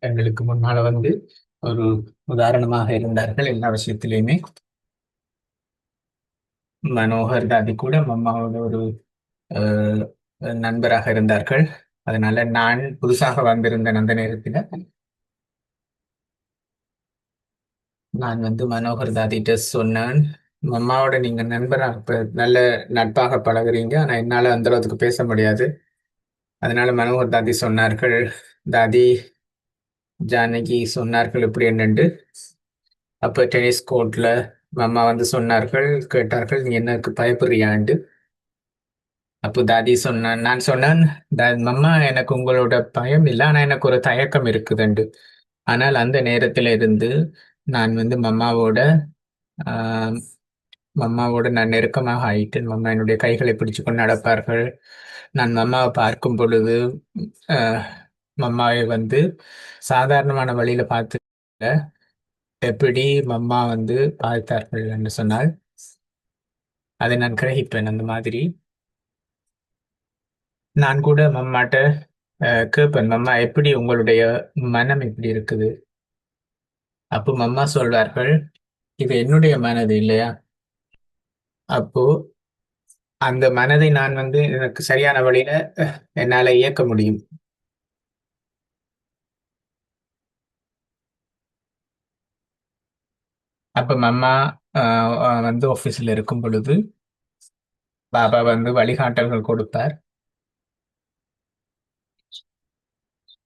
எங்களுக்கு முன்னால வந்து ஒரு உதாரணமாக இருந்தார்கள் எல்லா விஷயத்திலையுமே. மனோகர் தாதி கூட மம்மாவோட ஒரு அஹ், நண்பராக இருந்தார்கள். அதனால நான் புதுசாக வந்திருந்தேன் அந்த நேரத்தில் நான் வந்து மனோகர் தாதிட்ட சொன்னேன். மம்மாவோட நீங்க நண்பராக நல்ல நட்பாக பழகுறீங்க. ஆனா என்னால அந்த அளவுக்கு பேச முடியாது. அதனால மனோகர் தாதி சொன்னார்கள் தாதி ஜானகி சொன்னார்கள் இப்படி என்னென்று? அப்போ டென்னிஸ் கோர்ட்ல மாமா வந்து சொன்னார்கள் கேட்டார்கள் நீ எனக்கு பயப்படுறியாண்டு அப்போ தாதி சொன்னான் நான் சொன்னேன் "தா- மம்மா எனக்கு உங்களோட பயம் இல்லை ஆனால் எனக்கு ஒரு தயக்கம் இருக்குதுண்டு ஆனால் அந்த நேரத்தில் இருந்து நான் வந்து மம்மாவோட ஆஹ், மம்மாவோட நான் நெருக்கமாக ஆயிட்டேன். மம்மா என்னுடைய கைகளை பிடிச்சு கொண்டு நடப்பார்கள். நான் மம்மாவை பார்க்கும் பொழுது மம்மாவை வந்து சாதாரணமான வழியில பார்த்து எப்படி மம்மா வந்து பார்த்தார்கள் என்று சொன்னால் அதை நான் கிரகிப்பேன் அந்த மாதிரி. நான் கூட மம்மாட்ட கேட்பேன் மம்மா எப்படி உங்களுடைய மனம் இப்படி இருக்குது? அப்போ மம்மா சொல்வார்கள் இது என்னுடைய மனது இல்லையா? அப்போ அந்த மனதை நான் வந்து எனக்கு சரியான வழியில என்னால இயக்க முடியும். அப்ப மம்மா வந்து ஆஃபீஸில் இருக்கும் பொழுது பாபா வந்து வழிகாட்டல்கள் கொடுப்பார்.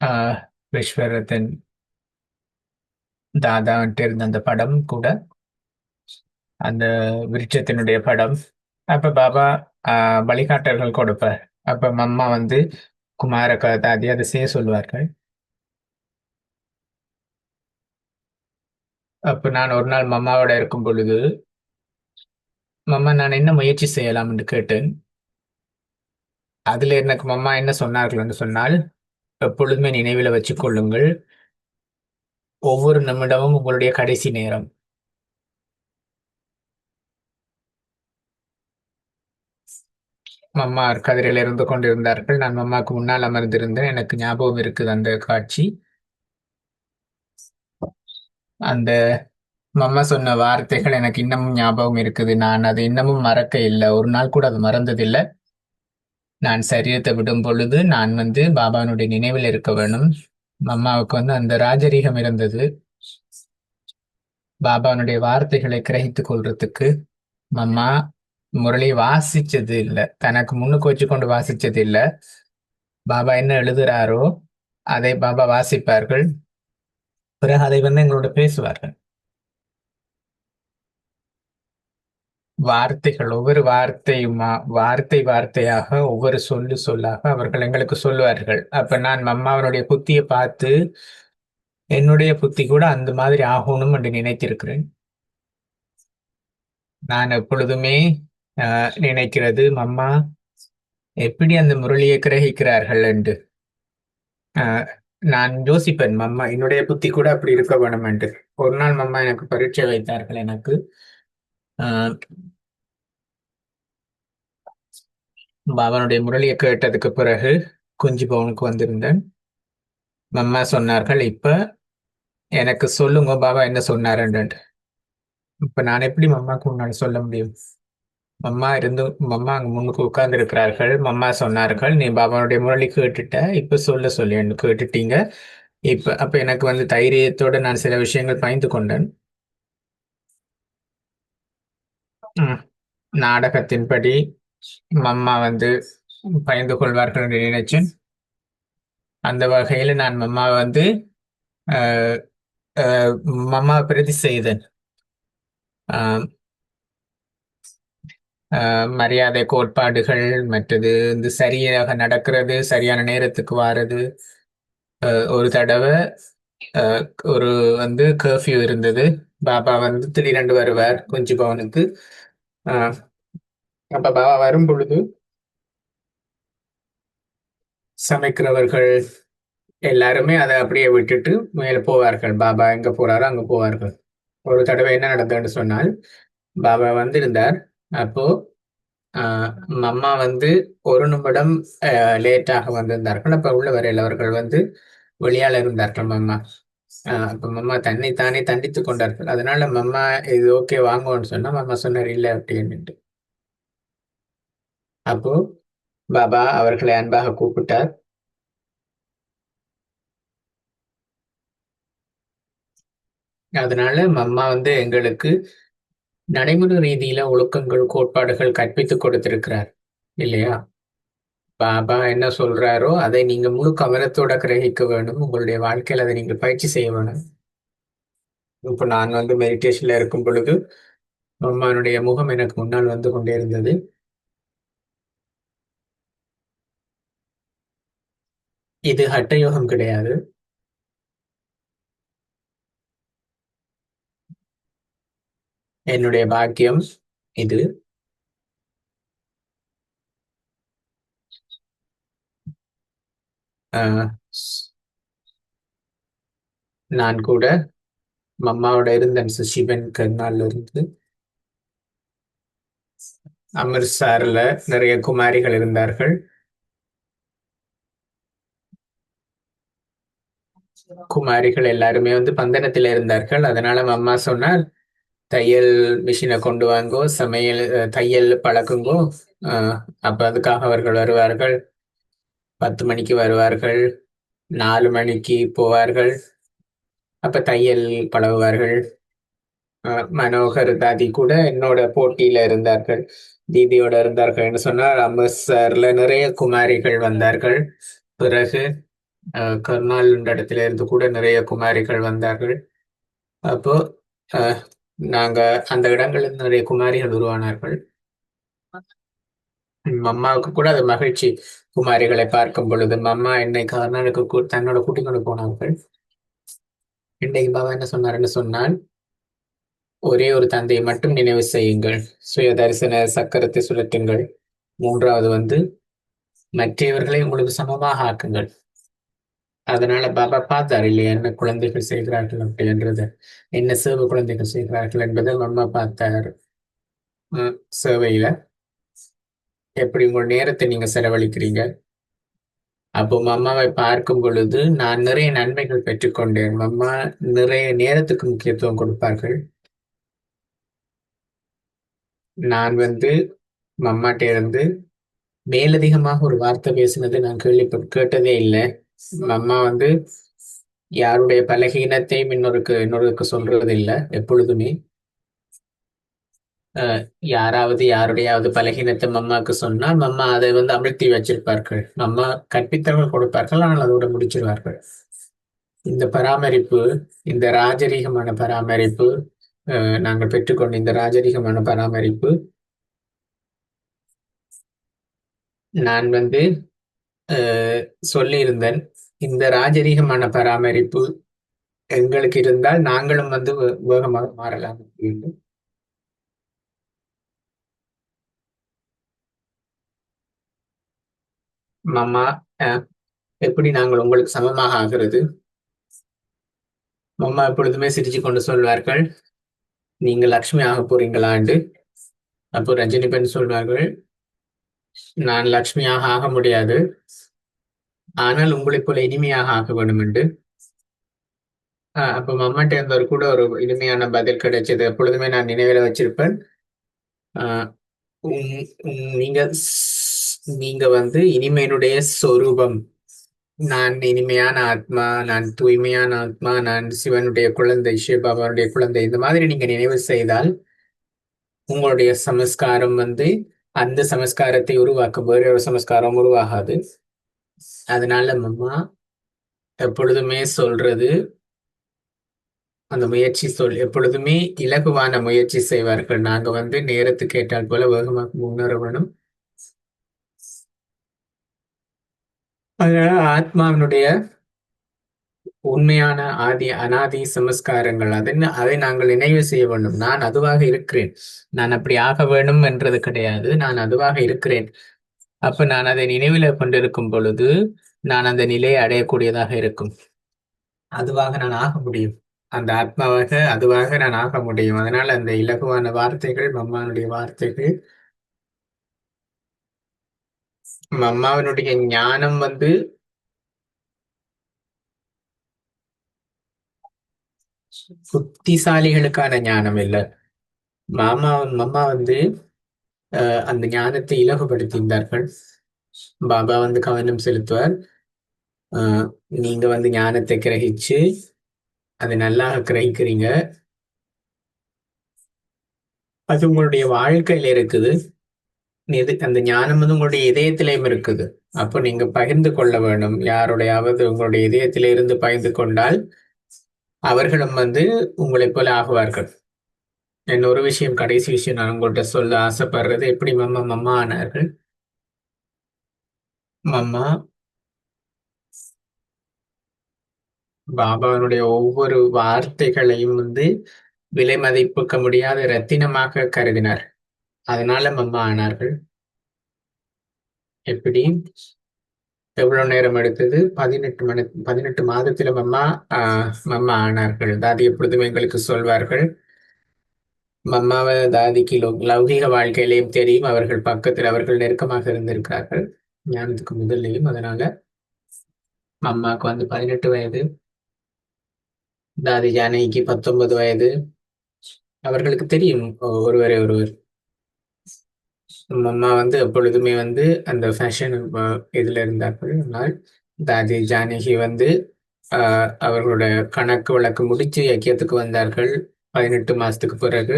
ஆஹ், விஸ்வரத்தன் தாதான்ட்டு இருந்த அந்த படம் கூட அந்த விருட்சத்தினுடைய படம். அப்ப பாபா ஆஹ், வழிகாட்டல்கள் கொடுப்பார். அப்ப மம்மா வந்து குமார தாதி அதை செய்ய சொல்வார்கள். அப்போ நான் ஒரு நாள் மம்மாவோட இருக்கும் பொழுது மம்மா நான் என்ன முயற்சி செய்யலாம்? என்று கேட்டேன். அதில் எனக்கு மம்மா என்ன சொன்னார்கள்? என்று சொன்னால் எப்பொழுதுமே நினைவில் வச்சுக்கொள்ளுங்கள் ஒவ்வொரு நிமிடமும் உங்களுடைய கடைசி நேரம். மம்மா கதிரையில் இருந்து கொண்டிருந்தார்கள். நான் மம்மாவுக்கு முன்னால் அமர்ந்திருந்தேன். எனக்கு ஞாபகம் இருக்குது அந்த காட்சி. அந்த மம்மா சொன்ன வார்த்தைகள் எனக்கு இன்னமும் ஞாபகம் இருக்குது. நான் அதை இன்னமும் மறக்க இல்லை. ஒரு நாள் கூட அது மறந்ததில்லை. நான் சரீரத்தை விடும் பொழுது நான் வந்து பாபானுடைய நினைவில் இருக்க வேணும். மம்மாவுக்கு வந்து அந்த ராஜரீகம் இருந்தது. பாபானுடைய வார்த்தைகளை கிரகித்துக் கொள்றதுக்கு மம்மா முரளி வாசிச்சது இல்ல. தனக்கு முன்னுக்கு வச்சு கொண்டு வாசிச்சது இல்ல. பாபா என்ன எழுதுறாரோ அதை பாபா வாசிப்பார்கள். பிறகு அதை வந்து எங்களோட பேசுவார்கள். வார்த்தைகள் ஒவ்வொரு வார்த்தையுமா வார்த்தை வார்த்தையாக ஒவ்வொரு சொல்லு சொல்லாக அவர்கள் எங்களுக்கு சொல்லுவார்கள். அப்ப நான் அம்மாவனுடைய புத்தியை பார்த்து என்னுடைய புத்தி கூட அந்த மாதிரி ஆகணும் என்று நினைத்திருக்கிறேன். நான் எப்பொழுதுமே நினைக்கிறது மம்மா எப்படி அந்த முரளியை கிரகிக்கிறார்கள்? என்று. நான் யோசிப்பேன் மம்மா என்னுடைய புத்தி கூட அப்படி இருக்க வேணும் என்று ஒரு நாள் மம்மா எனக்கு பரீட்சை வைத்தார்கள் எனக்கு. ஆஹ், முரளியை கேட்டதுக்கு பிறகு குஞ்சு பவனுக்கு வந்திருந்தேன். மம்மா சொன்னார்கள் இப்ப எனக்கு சொல்லுங்க பாபா என்ன சொன்னாருன்னு இப்ப நான் எப்படி மம்மாக்கு முன்னாடி சொல்ல முடியும்? மம்மா இருந்து மம்மா அங்க முன்னுக்கு உட்கார்ந்து இருக்கிறார்கள் மம்மா சொன்னார்கள் நீ பாபாவுடைய முரளி கேட்டுட்ட. இப்ப சொல்ல சொல்லி கேட்டுட்டீங்க. இப்ப அப்ப எனக்கு வந்து தைரியத்தோட நான் சில விஷயங்கள் பயந்து கொண்டேன். ம். நாடகத்தின்படி மம்மா வந்து பயந்து கொள்வார்கள் என்று நினைச்சேன். அந்த வகையில நான் மம்மா வந்து அஹ், அஹ், மம்மா பிரதி செய்தேன். ஆஹ், மரியாதை கோட்பாடுகள் மற்றது இந்த சரியாக நடக்கிறது சரியான நேரத்துக்கு வாரது. ஒரு தடவை ஆஹ், ஒரு வந்து கர்ஃப்யூ இருந்தது. பாபா வந்து திடீரென்று வருவார் குஞ்சு பவனுக்கு ஆஹ், அப்ப பாபா வரும் பொழுது சமைக்கிறவர்கள் எல்லாருமே அதை அப்படியே விட்டுட்டு மேல போவார்கள். பாபா எங்க போறாரோ அங்க போவார்கள். ஒரு தடவை என்ன நடந்ததுன்னு சொன்னால் பாபா வந்திருந்தார். அப்போ ஆஹ், மம்மா வந்து ஒரு நிமிடம் லேட்டாக வந்திருந்தார்கள். அப்ப உள்ள வரையில் அவர்கள் வந்து வெளியால இருந்தார்கள் மம்மா. ஆஹ் மம்மா தன்னை தானே தண்டித்துக் கொண்டார்கள். அதனால மம்மா இது ஓகே வாங்குவோன்னு சொன்னா மம்மா சொன்னார் இல்லை அப்படின்ட்டு அப்போ பாபா அவர்களை அன்பாக கூப்பிட்டார். அதனால மம்மா வந்து எங்களுக்கு நடைமுறை ரீதியில ஒழுக்கங்கள் கோட்பாடுகள் கற்பித்துக் கொடுத்திருக்கிறார் இல்லையா? பாபா என்ன சொல்றாரோ அதை நீங்க முழு கவனத்தோட கிரகிக்க வேணும் உங்களுடைய வாழ்க்கையில அதை நீங்க பயிற்சி செய்ய வேணும் இப்ப நான் வந்து மெடிடேஷன்ல இருக்கும் பொழுது அம்மானுடைய முகம் எனக்கு முன்னால் வந்து கொண்டே இருந்தது. இது ஹட்டயோகம் கிடையாது. என்னுடைய பாக்கியம் இது. ஆஹ் நான் கூட மம்மாவோட இருந்தேன் சிவன் கர்னால்ல இருந்து அமிர்தார்ல நிறைய குமாரிகள் இருந்தார்கள். குமாரிகள் எல்லாருமே வந்து பந்தனத்தில் இருந்தார்கள். அதனால மம்மா சொன்னால் தையல் மிஷினை கொண்டு வாங்கோ சமையல் தையல் பழக்குங்கோ. ஆஹ், அப்ப அதுக்காக அவர்கள் வருவார்கள். பத்து மணிக்கு வருவார்கள். நாலு மணிக்கு போவார்கள். அப்ப தையல் பழகுவார்கள். அஹ், மனோகர் தாதி கூட என்னோட போட்டியில இருந்தார்கள். தீதியோட இருந்தார்கள்னு சொன்னால் அமிர்தர்ல நிறைய குமாரிகள் வந்தார்கள். பிறகு அஹ், கர்னால் இடத்துல இருந்து கூட நிறைய குமாரிகள் வந்தார்கள். அப்போ அஹ், நாங்க அந்த இடங்களில் நிறைய குமாரிகள் உருவானார்கள். மம்மாவுக்கு கூட அது மகிழ்ச்சி. குமாரிகளை பார்க்கும் பொழுது மம்மா என்னை கர்நாடக தன்னோட கூட்டிக் கொண்டு போனார்கள். இன்றைக்கு பாபா என்ன சொன்னாருன்னு சொன்னால் ஒரே ஒரு தந்தையை மட்டும் நினைவு செய்யுங்கள். சுய தரிசன சக்கரத்தை சுழற்றுங்கள். மூன்றாவது வந்து மற்றவர்களை உங்களுக்கு சமமாக ஆக்குங்கள். அதனால பாபா பார்த்தார் இல்லையா என்ன குழந்தைகள் செய்கிறார்கள் அப்படின்றது என்ன சேவை குழந்தைகள் செய்கிறார்கள் என்பதை மம்மா பார்த்தார். சேவையில. எப்படி உங்கள் நேரத்தை நீங்க செலவழிக்கிறீங்க? அப்போ மம்மாவை பார்க்கும் பொழுது நான் நிறைய நன்மைகள் பெற்றுக்கொண்டேன். மம்மா நிறைய நேரத்துக்கு முக்கியத்துவம் கொடுப்பார்கள். நான் வந்து மம்மாட்ட இருந்து மேலதிகமாக ஒரு வார்த்தை பேசினது நான் கேள்வி கேட்டதே இல்லை. மம்மா வந்து யாருடைய பலகீனத்தையும் இன்னொருக்கு இன்னொருக்கு சொல்றது இல்லை எப்பொழுதுமே. அஹ், யாராவது யாருடையாவது பலகீனத்தை மம்மாவுக்கு சொன்னா மம்மா அதை வந்து அமிழ்த்தி வச்சிருப்பார்கள். மம்மா கற்பித்தவர்கள் கொடுப்பார்கள் ஆனால் அதோட முடிச்சிருவார்கள். இந்த பராமரிப்பு இந்த ராஜரீகமான பராமரிப்பு நாங்கள் பெற்றுக்கொண்ட இந்த ராஜரீகமான பராமரிப்பு நான் வந்து சொல்லியிருந்தேன். இந்த ராஜரீகமான பராமரிப்பு எங்களுக்கு இருந்தால் நாங்களும் வந்து வேகமாக மாறலாம் வேண்டும் மாமா அஹ், எப்படி நாங்கள் உங்களுக்கு சமமாக ஆகிறது? மாமா எப்பொழுதுமே சிரிச்சு கொண்டு சொல்வார்கள் நீங்க லக்ஷ்மி ஆக போறீங்களாண்டு? அப்போ ரஜினி பெண் சொல்வார்கள் நான் லக்ஷ்மியாக ஆக முடியாது. ஆனால் உங்களை போல இனிமையாக ஆக வேண்டும் என்று ஆஹ் அப்போ மம்மாட்ட இருந்தவர் கூட ஒரு இனிமையான பதில் கிடைச்சது. எப்பொழுதுமே நான் நினைவில் வச்சிருப்பேன். ஆஹ் உம் நீங்க நீங்க வந்து இனிமையினுடைய சொரூபம். நான் இனிமையான ஆத்மா நான் தூய்மையான ஆத்மா நான் சிவனுடைய குழந்தை சிவபாபாவுடைய குழந்தை இந்த மாதிரி நீங்க நினைவு செய்தால் உங்களுடைய சமஸ்காரம் வந்து அந்த சமஸ்காரத்தை உருவாக்க வேற ஒரு சமஸ்காரம் உருவாகாது. அதனால மம்மா எப்பொழுதுமே சொல்றது அந்த முயற்சி சொல் எப்பொழுதுமே இலகுவான முயற்சி செய்வார்கள். நாங்க வந்து நேரத்துக்கு ஏற்றால் போல வேகமாக முன்னேற வேணும் அதனால ஆத்மாவினுடைய உண்மையான ஆதி அனாதி சமஸ்காரங்கள். அதை அதை நாங்கள் நினைவு செய்ய வேண்டும். நான் அதுவாக இருக்கிறேன். நான் அப்படி ஆக வேண்டும் என்றது கிடையாது. நான் அதுவாக இருக்கிறேன். அப்ப நான் அதை நினைவில கொண்டிருக்கும் பொழுது நான் அந்த நிலையை அடையக்கூடியதாக இருக்கும். அதுவாக நான் ஆக முடியும். அந்த ஆத்மாவாக அதுவாக நான் ஆக முடியும். அதனால் அந்த இலகுவான வார்த்தைகள் மம்மானுடைய வார்த்தைகள் மம்மாவினுடைய ஞானம் வந்து புத்திசாலிகளுக்கான ஞானம் இல்லை. மாமா மம்மா வந்து அந்த ஞானத்தை இலகுபடுத்தியிருந்தார்கள். பாபா வந்து கவனம் செலுத்துவார். நீங்க வந்து ஞானத்தை கிரகிச்சு அதை நல்லா கிரகிக்கிறீங்க. அது உங்களுடைய வாழ்க்கையில இருக்குது. எது அந்த ஞானம் வந்து உங்களுடைய இதயத்திலையும் இருக்குது. அப்போ நீங்க பகிர்ந்து கொள்ள வேண்டும் யாருடையாவது உங்களுடைய இதயத்தில இருந்து பகிர்ந்து கொண்டால் அவர்களும் வந்து உங்களைப் போல ஆகுவார்கள். என்ன ஒரு விஷயம் கடைசி விஷயம் நான் உங்கள்கிட்ட சொல்ல ஆசைப்படுறது எப்படி மம்மா மம்மா ஆனார்கள்? மம்மா பாபாவினுடைய ஒவ்வொரு வார்த்தைகளையும் வந்து விலை மதிப்புக்க முடியாத ரத்தினமாக கருதினார். அதனால மம்மா ஆனார்கள். எப்படி? எவ்வளவு நேரம் எடுத்தது? பதினெட்டு மணி பதினெட்டு மாதத்துல மம்மா ஆஹ் மம்மா ஆனார்கள். தாதி எப்பொழுதும் எங்களுக்கு சொல்வார்கள். மம்மாவை தாதிக்கு லோ லௌகிக வாழ்க்கையிலையும் தெரியும். அவர்கள் பக்கத்தில் அவர்கள் நெருக்கமாக இருந்திருக்கிறார்கள். ஞானத்துக்கு முதல்லையும் அதனால மம்மாவுக்கு வந்து பதினெட்டு வயது. தாதி ஜானகிக்கு பத்தொன்பது வயது. அவர்களுக்கு தெரியும் ஒருவரை ஒருவர். மம்மா வந்து எப்பொழுதுமே வந்து அந்த ஃபேஷன் இதுல இருந்தார்கள். ஆனால் தாதி ஜானகி வந்து ஆஹ், அவர்களோட கணக்கு வழக்கு முடிச்சு ஐக்கியத்துக்கு வந்தார்கள். பதினெட்டு மாசத்துக்கு பிறகு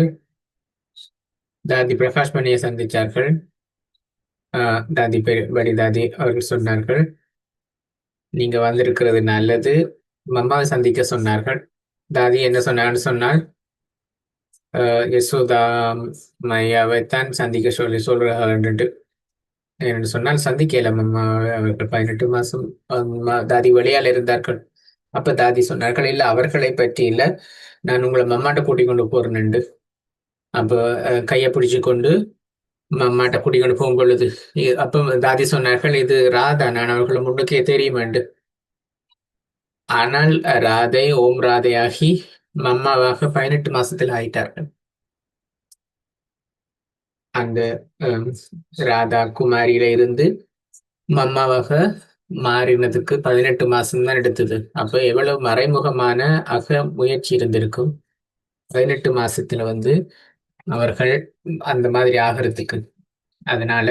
தாதி பிரகாஷ் மணியை சந்திச்சார்கள். ஆஹ், தாதி பெரு படி தாதி அவர்கள் சொன்னார்கள் நீங்க வந்திருக்கிறது நல்லது. மம்மாவை சந்திக்க சொன்னார்கள். தாதி என்ன சொன்னாங்கன்னு சொன்னால் யசோதா மையாவை தான் சந்திக்க சொல்லி சொல்றாங்கன்ட்டு என்று சொன்னால் சந்திக்கல மம்மா அவர்கள் பதினெட்டு மாசம் தாதி வழியால் இருந்தார்கள். அப்ப தாதி சொன்னார்கள் இல்ல அவர்களை பற்றி இல்ல நான் உங்களை மம்மாட்ட கூட்டிக் கொண்டு போறேன் அப்ப அஹ், கையை பிடிச்சு கொண்டு மம்மாட்ட கூட்டிக் கொண்டு போகும் பொழுது அப்ப தாதி சொன்னார்கள் இது ராதா நான் அவர்களை முன்னுக்கே தெரியுமெண்டு ஆனால் ராதை ஓம் ராதையாகி அம்மாவாக பதினெட்டு மாசத்துல ஆயிட்டார்கள் அந்த ராதா குமாரியில இருந்து மம்மாவாக மாறினதுக்கு பதினெட்டு மாசம் தான் எடுத்தது. அப்ப எவ்வளவு மறைமுகமான அக முயற்சி இருந்திருக்கும்? பதினெட்டு மாசத்துல வந்து அவர்கள் அந்த மாதிரி ஆகிறதுக்கு. அதனால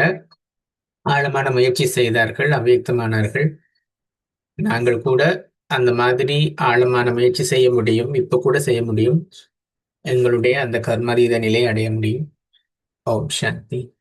ஆழமான முயற்சி செய்தார்கள் அவ்வியக்தமானார்கள். நாங்கள் கூட அந்த மாதிரி ஆழமான முயற்சி செய்ய முடியும். இப்ப கூட செய்ய முடியும். எங்களுடைய அந்த கர்மதீத நிலை அடைய முடியும். ஓம் சாந்தி.